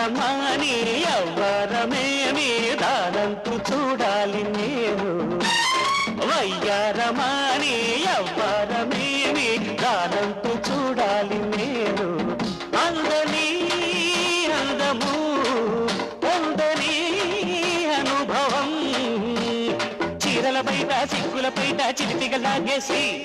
వయ్యారమాని ఎవ్వరమేమి దానంతు చూడాలి నేను. వయ్యారమాని ఎవ్వరమేమి దానంతు చూడాలి నేను. అందని అందము అందని అనుభవం. చీరల బయట సిగ్గుల బయట చిలిపిగ లాగేసి.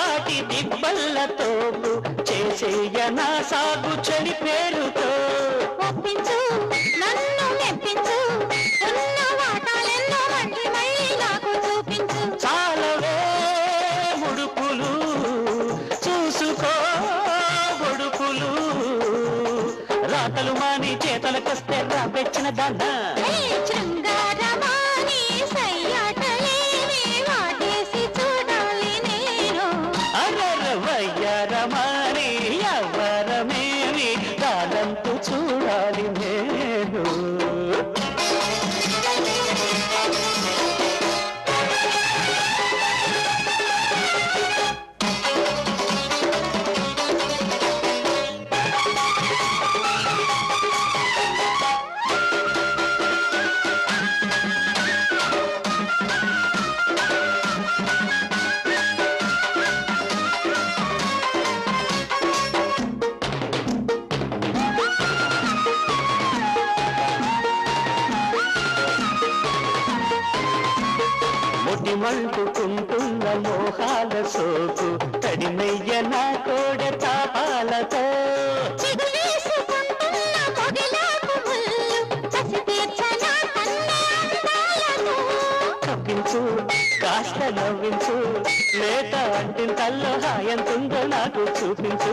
అలపాటి దిబ్బల్లతో చేసేయనా సాగు చెడి పేరుతో. ఒప్పించు నన్ను మెప్పించు ఉన్న వాటాలెన్నో మళ్ళీ మళ్ళీ నాకు చూపించు. చాలవే ముడుపులు చూసుకో ముడుపులు రాతలు మాని చేతలకొస్తే రాపెచ్చిన దండ. ఎవరమేమి చూడాలి. ముటిమంటుకుంటున్న మోహాల సోకు తడిమెయ్య నా కోడ తాపాలతో. కవ్వించు కాస్త నవ్వించు లేత అంటింతల్లో హాయంతుందో నాకు చూపించు.